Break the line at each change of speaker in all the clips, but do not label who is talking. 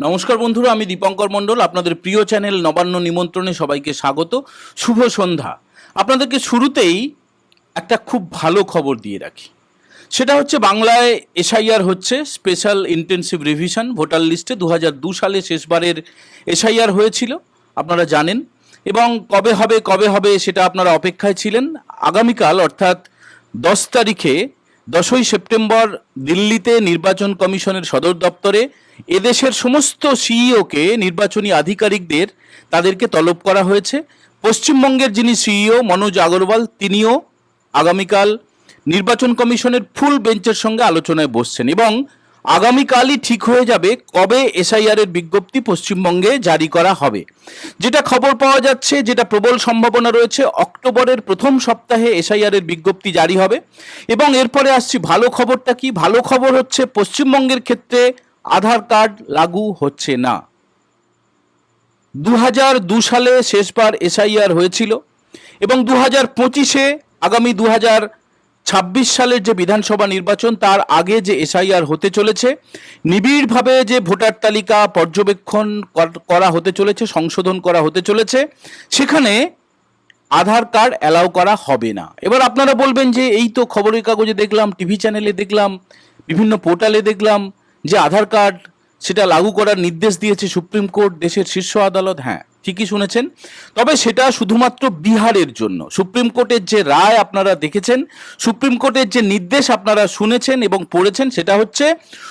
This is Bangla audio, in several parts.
নমস্কার বন্ধুরা, আমি দীপঙ্কর মণ্ডল। আপনাদের প্রিয় চ্যানেল নবান্ন নিমন্ত্রণে সবাইকে স্বাগত। শুভ সন্ধ্যা। আপনাদেরকে শুরুতেই একটা খুব ভালো খবর দিয়ে রাখি। সেটা হচ্ছে, বাংলায় এসআইআর হচ্ছে, স্পেশাল ইন্টেনসিভ রিভিশন। ভোটার লিস্টে দু সালে শেষবারের এসআইআর হয়েছিল, আপনারা জানেন। এবং কবে হবে কবে হবে, সেটা আপনারা অপেক্ষায় ছিলেন। আগামীকাল, অর্থাৎ দশ তারিখে দশই সেপ্টেম্বর দিল্লিতে নির্বাচন কমিশনের সদর দপ্তরে এদেশের সমস্ত সিইওকে, নির্বাচনী আধিকারিকদের তাদেরকে তলব করা হয়েছে। পশ্চিমবঙ্গের যিনি সিইও মনোজ আগরওয়াল, তিনিও আগামীকাল নির্বাচন কমিশনের ফুল বেঞ্চের সঙ্গে আলোচনায় বসছেন এবং আগামীকালই ঠিক হয়ে যাবে কবে এসআইআর এর বিজ্ঞপ্তি পশ্চিমবঙ্গে জারি করা হবে। যেটা খবর পাওয়া যাচ্ছে, যেটা প্রবল সম্ভাবনা রয়েছে, অক্টোবরের প্রথম সপ্তাহে এসআইআর এর বিজ্ঞপ্তি জারি হবে এবং এরপরে আসছি ভালো খবরটা কি? ভালো খবর হচ্ছে পশ্চিমবঙ্গের ক্ষেত্রে আধার কার্ড লাগু হচ্ছে না। দু হাজার দু সালে শেষবার এসআইআর হয়েছিল এবং দু হাজার পঁচিশে, আগামী দু হাজার ছাব্বিশ সালের যে বিধানসভা নির্বাচন, তার আগে যে এসআইআর হতে চলেছে, নিবিড়ভাবে যে ভোটার তালিকা পর্যবেক্ষণ করা হতে চলেছে, সংশোধন করা হতে চলেছে, সেখানে আধার কার্ড অ্যালাউ করা হবে না। এবার আপনারা বলবেন যে, এই তো খবরের কাগজে দেখলাম, টিভি চ্যানেলে দেখলাম, বিভিন্ন পোর্টালে দেখলাম যে আধার কার্ড সেটা লাগু করার নির্দেশ দিয়েছে সুপ্রিম কোর্ট, দেশের শীর্ষ আদালত হ্যাঁ। ঠিকই শুনেছেন। তবে সেটা শুধুমাত্র বিহারের জন্য। সুপ্রিম কোর্টের যে রায় আপনারা দেখেছেন, সুপ্রিম কোর্টের যে নির্দেশ আপনারা শুনেছেন এবং পড়েছেন, সেটা হচ্ছে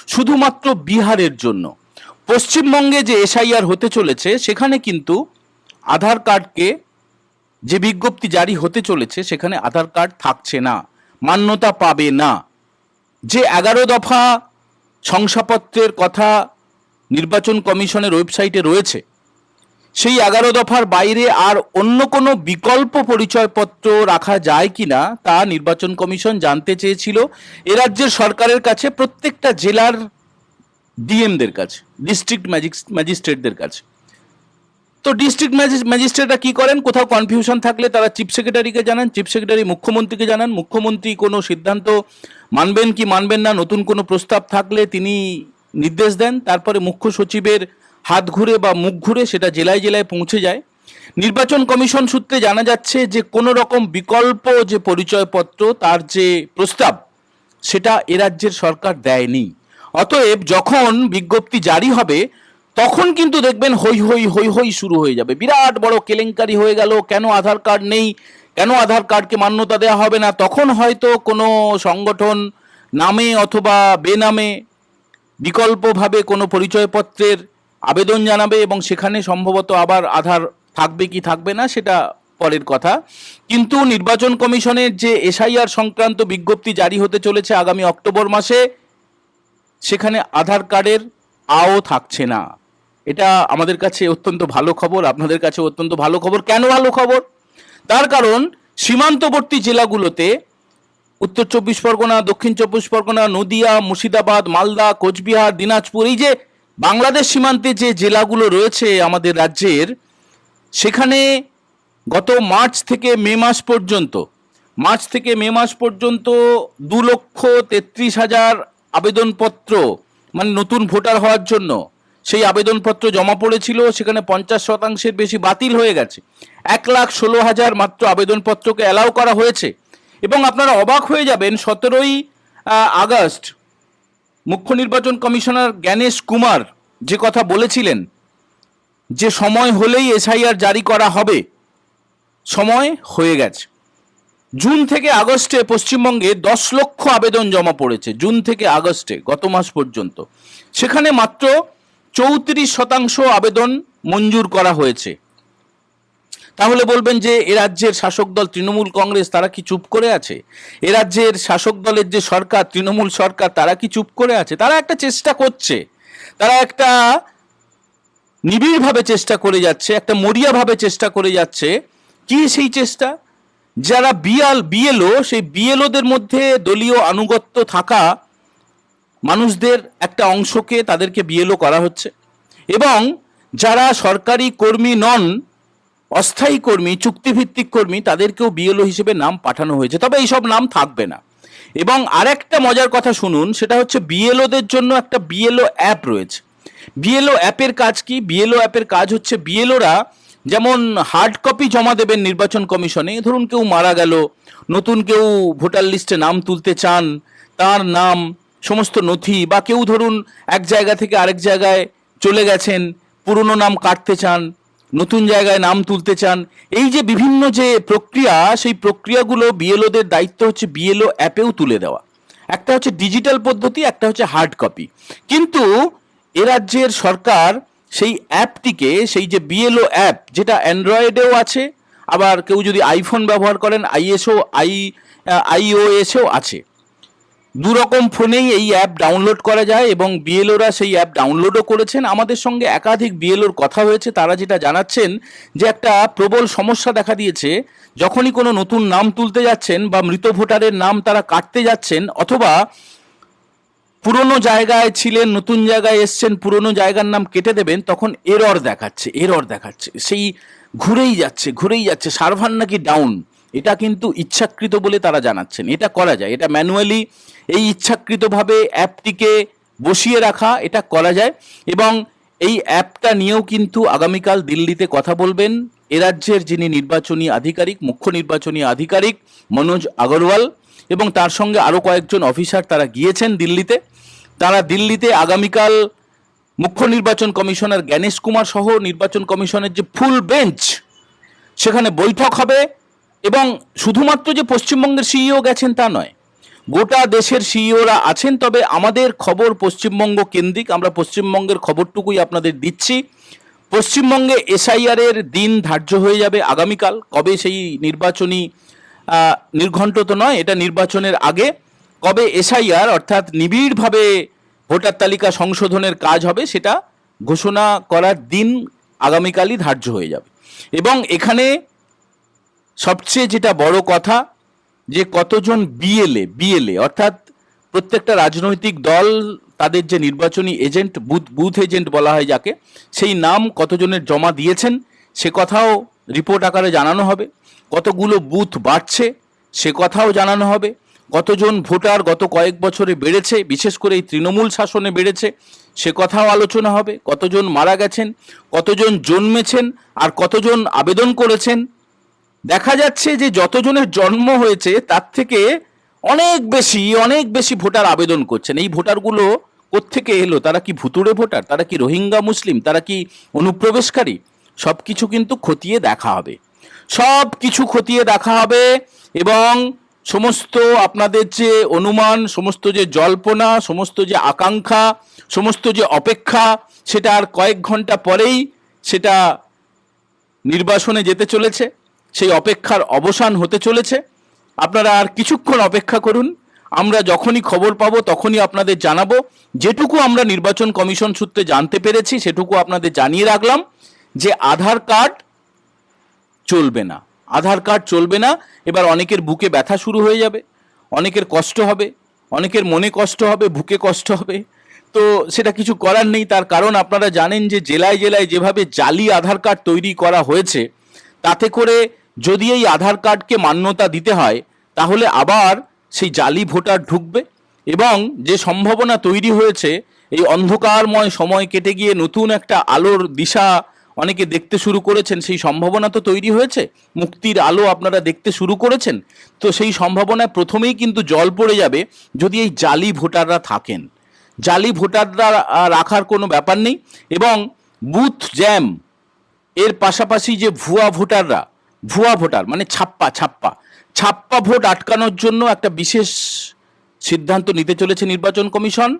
শুধুমাত্র বিহারের জন্য। পশ্চিমবঙ্গে যে এসআইআর হতে চলেছে, সেখানে কিন্তু আধার কার্ডকে যে বিজ্ঞপ্তি জারি হতে চলেছে, সেখানে আধার কার্ড থাকছে না, মান্যতা পাবে না। যে এগারো দফা শংসাপত্রের কথা নির্বাচন কমিশনের ওয়েবসাইটে রয়েছে সেই এগারো দফার বাইরে আর অন্য কোনো বিকল্প পরিচয়পত্র রাখা যায় কিনা তা নির্বাচন কমিশন জানতে চেয়েছিল। এ রাজ্যের সরকারের কাছে প্রত্যেকটা জেলার ডিএমদের কাছে, ডিস্ট্রিক্ট ম্যাজিস্ট্রেটদের কাছে। তো ডিস্ট্রিক্ট ম্যাজিস্ট্রেটরা কি করেন? কোথাও কনফিউশন থাকলে তারা চিফ সেক্রেটারিকে জানান, চিফ সেক্রেটারি মুখ্যমন্ত্রীকে জানান, মুখ্যমন্ত্রী কোনো সিদ্ধান্ত মানবেন কি মানবেন না, নতুন কোনো প্রস্তাব থাকলে তিনি নির্দেশ দেন। তারপরে মুখ্য সচিবের হাত ঘুরে বা মুখ ঘুরে সেটা জেলায় জেলায় পৌঁছে যায়। নির্বাচন কমিশন সূত্রে জানা যাচ্ছে যে কোনো রকম বিকল্প যে পরিচয়পত্র, তার যে প্রস্তাব, সেটা এ রাজ্যের সরকার দেয়নি। অতএব যখন বিজ্ঞপ্তি জারি হবে, তখন কিন্তু দেখবেন হই হই হই হই শুরু হয়ে যাবে। বিরাট বড় কেলেঙ্কারি হয়ে গেল, কেন আধার কার্ড নেই, কেন আধার কার্ডকে মান্যতা দেওয়া হবে না? তখন হয়তো কোনো সংগঠন নামে অথবা বেনামে বিকল্পভাবে কোনো পরিচয়পত্রের আবেদন জানাবে এবং সেখানে সম্ভবত আবার আধার থাকবে কি থাকবে না সেটা পরের কথা। কিন্তু নির্বাচন কমিশনের যে এসআইআর সংক্রান্ত বিজ্ঞপ্তি জারি হতে চলেছে আগামী অক্টোবর মাসে, সেখানে আধার কার্ডের আও থাকছে না। এটা আমাদের কাছে অত্যন্ত ভালো খবর, আপনাদের কাছে অত্যন্ত ভালো খবর। কেন ভালো খবর? তার কারণ, সীমান্তবর্তী জেলাগুলোতে উত্তর চব্বিশ পরগনা, দক্ষিণ চব্বিশ পরগনা, নদিয়া, মুর্শিদাবাদ, মালদা, কোচবিহার, দিনাজপুর, এই যে বাংলাদেশ সীমান্তে যে জেলাগুলো রয়েছে আমাদের রাজ্যের, সেখানে গত মার্চ থেকে মে মাস পর্যন্ত, মার্চ থেকে মে মাস পর্যন্ত দু লক্ষ তেত্রিশ হাজার আবেদনপত্র মানে নতুন ভোটার হওয়ার জন্য সেই আবেদনপত্র জমা পড়েছিল, সেখানে পঞ্চাশ শতাংশের বেশি বাতিল হয়ে গেছে। এক লাখ ষোলো হাজার মাত্র আবেদনপত্রকে অ্যালাউ করা হয়েছে। এবং আপনারা অবাক হয়ে যাবেন, সতেরোই আগস্ট মুখ্য নির্বাচন কমিশনার জ্ঞানেশ কুমার যে কথা বলেছিলেন, যে সময় হলেই এসআইআর জারি করা হবে, সময় হয়ে গেছে। জুন থেকে আগস্টে পশ্চিমবঙ্গে দশ লক্ষ আবেদন জমা পড়েছে, জুন থেকে আগস্টে, গত মাস পর্যন্ত। সেখানে মাত্র চৌত্রিশ শতাংশ আবেদন মঞ্জুর করা হয়েছে। তাহলে বলবেন যে এ রাজ্যের শাসক দল তৃণমূল কংগ্রেস, তারা কি চুপ করে আছে? এ রাজ্যের শাসক দলের যে সরকার, তৃণমূল সরকার, তারা কি চুপ করে আছে? তারা একটা চেষ্টা করছে। তারা একটা নিবিড়ভাবে চেষ্টা করে যাচ্ছে, একটা মরিয়াভাবে চেষ্টা করে যাচ্ছে। কি সেই চেষ্টা? যারা বিয়াল বিএলও, সেই বিএলওদের মধ্যে দলীয় আনুগত্য থাকা মানুষদের একটা অংশকে তাদেরকে বিএলও করা হচ্ছে। এবং যারা সরকারি কর্মী নন অস্থায়ী কর্মী, চুক্তিভিত্তিক কর্মী, তাদেরকেও বিএলও হিসেবে নাম পাঠানো হয়েছে। তবে এইসব নাম থাকবে না। এবং আরেকটা মজার কথা শুনুন, সেটা হচ্ছে বিএলওদের জন্য একটা বিএলও অ্যাপ রয়েছে। বিএলও অ্যাপের কাজ কি? বিএলও অ্যাপের কাজ হচ্ছে বিএলওরা যেমন হার্ড কপি জমা দেবেন নির্বাচন কমিশনে, ধরুন কেউ মারা গেল, নতুন কেউ ভোটার লিস্টে নাম তুলতে চান, তার নাম, সমস্ত নথি, বা কেউ ধরুন এক জায়গা থেকে আরেক জায়গায় চলে গেছেন, পুরনো নাম কাটতে চান নতুন জায়গায় নাম তুলতে চান। এই যে বিভিন্ন যে প্রক্রিয়া, সেই প্রক্রিয়াগুলো বিএলওদের দায়িত্ব হচ্ছে বিএলও অ্যাপেও তুলে দেওয়া। একটা হচ্ছে ডিজিটাল পদ্ধতি, একটা হচ্ছে হার্ড কপি। কিন্তু এ রাজ্যের সরকার সেই অ্যাপটিকে, সেই যে বিএলও অ্যাপ, যেটা অ্যান্ড্রয়েডেও আছে, আবার কেউ যদি আইফোন ব্যবহার করেন, আইএসও, আই, আইওএসও আছে। দু রকম ফোনেই এই অ্যাপ ডাউনলোড করা যায় এবং বিএলওরা সেই অ্যাপ ডাউনলোডও করেছেন। আমাদের সঙ্গে একাধিক বিএলওর কথা হয়েছে। তারা যেটা জানাচ্ছেন যে একটা প্রবল সমস্যা দেখা দিয়েছে। যখনই কোনো নতুন নাম তুলতে যাচ্ছেন বা মৃত ভোটারের নাম তারা কাটতে যাচ্ছেন অথবা পুরনো জায়গায় ছিলেন, নতুন জায়গায় এসছেন, পুরনো জায়গার নাম কেটে দেবেন, তখন এরর দেখাচ্ছে এরর দেখাচ্ছে। সেই ঘুরেই যাচ্ছে ঘুরেই যাচ্ছে। সার্ভার নাকি ডাউন এটা কিন্তু ইচ্ছাকৃত বলে তারা জানাচ্ছেন। এটা করা যায়। এটা ম্যানুয়ালি এই ইচ্ছাকৃতভাবে অ্যাপটিকে বসিয়ে রাখা, এটা করা যায় এবং এই অ্যাপটা নিয়েও কিন্তু আগামীকাল দিল্লিতে কথা বলবেন এ রাজ্যের যিনি নির্বাচনী আধিকারিক, মুখ্য নির্বাচনী আধিকারিক মনোজ আগরওয়াল এবং তার সঙ্গে আরও কয়েকজন অফিসার তারা গিয়েছেন দিল্লিতে। তারা দিল্লিতে আগামীকাল মুখ্য নির্বাচন কমিশনার জ্ঞানেশ কুমার সহ নির্বাচন কমিশনের যে ফুল বেঞ্চ, সেখানে বৈঠক হবে। এবং শুধুমাত্র যে পশ্চিমবঙ্গের সিইও গেছেন তা নয়, গোটা দেশের সিইওরা আছেন, তবে আমাদের খবর পশ্চিমবঙ্গ কেন্দ্রিক, আমরা পশ্চিমবঙ্গের খবরটুকুই আপনাদের দিচ্ছি। পশ্চিমবঙ্গে এসআইআর এর দিন ধার্য হয়ে যাবে আগামীকাল, কবে সেই নির্বাচনী নির্ঘণ্ট তো নয়, এটা নির্বাচনের আগে। কবে এসআইআর অর্থাৎ নিবিড়ভাবে ভোটার তালিকা সংশোধনের কাজ হবে, সেটা ঘোষণা করার দিন আগামীকালই ধার্য হয়ে যাবে। এবং এখানে সবচেয়ে যেটা বড় কথা যে কতজন বিএলএ বিএলএ, অর্থাৎ প্রত্যেকটা রাজনৈতিক দল তাদের যে নির্বাচনী এজেন্ট, বুথ বুথ এজেন্ট বলা হয় যাকে, সেই নাম কতজনের জমা দিয়েছেন, সে কথাও রিপোর্ট আকারে জানানো হবে। কতগুলো বুথ বাড়ছে, সে কথাও জানানো হবে। কতজন ভোটার গত কয়েক বছরে বেড়েছে, বিশেষ করে এই তৃণমূল শাসনে বেড়েছে, সে কথাও আলোচনা হবে। কতজন মারা গেছেন, কতজন জন্মেছেন, আর কতজন আবেদন করেছেন দেখা যাচ্ছে যে যতজনের জন্ম হয়েছে, তার থেকে অনেক বেশি অনেক বেশি ভোটার আবেদন করছেন। এই ভোটারগুলো কোত্থেকে এলো? তারা কি ভুতুড়ে ভোটার? তারা কি রোহিঙ্গা মুসলিম? তারা কি অনুপ্রবেশকারী? সব কিছু কিন্তু খতিয়ে দেখা হবে। সব কিছু খতিয়ে দেখা হবে এবং সমস্ত আপনাদের যে অনুমান, সমস্ত যে জল্পনা, সমস্ত যে আকাঙ্ক্ষা, সমস্ত যে অপেক্ষা, সেটা আর কয়েক ঘণ্টা পরেই সেটা নির্বাসনে যেতে চলেছে। সেই অপেক্ষার অবসান হতে চলেছে। আপনারা আর কিছুক্ষণ অপেক্ষা করুন। আমরা যখনই খবর পাবো, তখনই আপনাদের জানাব। যেটুকু আমরা নির্বাচন কমিশন সূত্রে জানতে পেরেছি, সেটুকু আপনাদের জানিয়ে রাখলাম যে আধার কার্ড চলবে না। আধার কার্ড চলবে না, এবার অনেকের বুকে ব্যথা শুরু হয়ে যাবে, অনেকের কষ্ট হবে, অনেকের মনে কষ্ট হবে, বুকে কষ্ট হবে। তো সেটা কিছু করার নেই, তার কারণ আপনারা জানেন যে জেলায় জেলায় যেভাবে জালি আধার কার্ড তৈরি করা হয়েছে, তাতে করে যদি এই আধার কার্ডকে মান্যতা দিতে হয়, তাহলে আবার সেই জালি ভোটার ঢুকবে এবং যে সম্ভাবনা তৈরি হয়েছে, এই অন্ধকারময় সময় কেটে গিয়ে নতুন একটা আলোর দিশা অনেকে দেখতে শুরু করেছেন, সেই সম্ভাবনা তো তৈরি হয়েছে, মুক্তির আলো আপনারা দেখতে শুরু করেছেন, তো সেই সম্ভাবনায় প্রথমেই কিন্তু জল পড়ে যাবে যদি এই জালি ভোটাররা থাকেন। জালি ভোটাররা রাখার কোনো ব্যাপার নেই এবং বুথ জ্যাম এর পাশাপাশি যে ভুয়া ভোটাররা ভুয়া ভোটার মানে ছাপ্পা ছাপ্পা। ছাপ্পা ভোট আটকানোর জন্য একটা বিশেষ সিদ্ধান্ত নিতে চলেছে নির্বাচন কমিশন।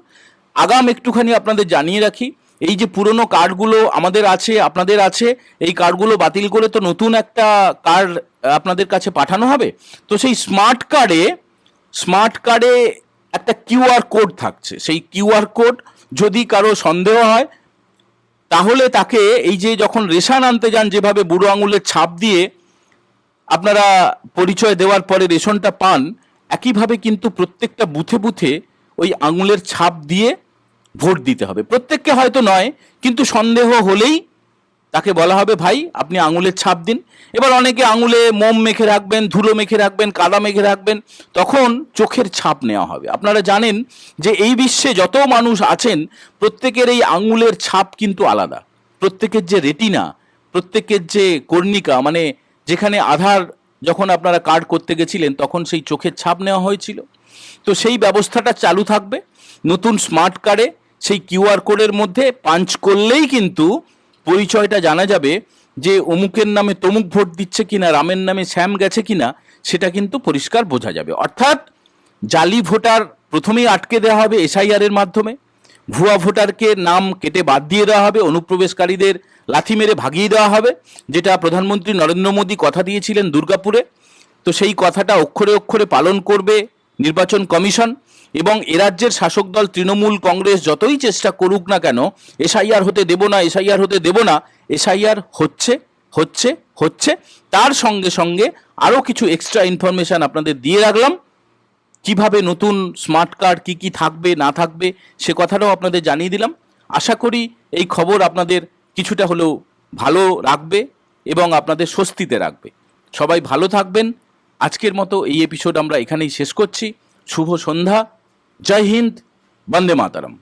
আগাম একটুখানি আপনাদের জানিয়ে রাখি, এই যে পুরনো কার্ডগুলো আমাদের আছে, আপনাদের আছে, এই কার্ডগুলো বাতিল করে তো নতুন একটা কার্ড আপনাদের কাছে পাঠানো হবে। তো সেই স্মার্ট কার্ডে স্মার্ট কার্ডে একটা কিউআর কোড থাকছে। সেই কিউআর কোড যদি কারও সন্দেহ হয়, তাহলে তাকে এই যে যখন রেশন আনতে যান যেভাবে বুড়ো আঙুলের ছাপ দিয়ে আপনারা পরিচয় দেওয়ার পরে রেশনটা পান, একইভাবে কিন্তু প্রত্যেকটা বুথে বুথে ওই আঙুলের ছাপ দিয়ে ভোট দিতে হবে। প্রত্যেককে হয়তো নয়, কিন্তু সন্দেহ হলেই তাকে বলা হবে, ভাই, আপনি আঙুলের ছাপ দিন। এবার অনেকে আঙুলে মোম মেখে রাখবেন, ধুলো মেখে রাখবেন, কাদা মেখে রাখবেন, তখন চোখের ছাপ নেওয়া হবে। আপনারা জানেন যে এই বিশ্বে যত মানুষ আছেন, প্রত্যেকের এই আঙুলের ছাপ কিন্তু আলাদা। প্রত্যেকের যে রেটিনা, প্রত্যেকের যে কর্ণিকা মানে যেখানে আধার যখন আপনারা কার্ড করতে গেছিলেন, তখন সেই চোখের ছাপ নেওয়া হয়েছিল। তো সেই ব্যবস্থাটা চালু থাকবে। নতুন স্মার্ট কার্ডে সেই কিউআর কোডের মধ্যে পাঞ্চ করলেই কিন্তু পরিচয়টা জানা যাবে যে অমুকের নামে তমুক ভোট দিচ্ছে কিনা, রামের নামে শ্যাম গেছে কিনা, সেটা কিন্তু পরিষ্কার বোঝা যাবে। অর্থাৎ জালি ভোটার প্রথমেই আটকে দেওয়া হবে এসআইআর এর মাধ্যমে। ভুয়া ভোটারকে নাম কেটে বাদ দিয়ে দেওয়া হবে। অনুপ্রবেশকারীদের লাথি মেরে ভাগিয়ে দেওয়া হবে, যেটা প্রধানমন্ত্রী নরেন্দ্র মোদী কথা দিয়েছিলেন দুর্গাপুরে। তো সেই কথাটা অক্ষরে অক্ষরে পালন করবে নির্বাচন কমিশন এবং এ রাজ্যের শাসক দল তৃণমূল কংগ্রেস যতই চেষ্টা করুক না কেন, এসআইআর হতে দেব না, এসআইআর হতে দেব না, এসআইআর হচ্ছে হচ্ছে হচ্ছে। তার সঙ্গে সঙ্গে আরও কিছু এক্সট্রা ইনফরমেশন আপনাদের দিয়ে রাখলাম। কীভাবে নতুন স্মার্ট কার্ড কি কি থাকবে, না থাকবে, সে কথাটাও আপনাদের জানিয়ে দিলাম। আশা করি এই খবর আপনাদের কিছুটা হলেও ভালো রাখবে এবং আপনাদের স্বস্তিতে রাখবে। সবাই ভালো থাকবেন। আজকের মতো এই এপিসোড আমরা এখানেই শেষ করছি। শুভ সন্ধ্যা। জয় হিন্দ। বন্দে মাতারম।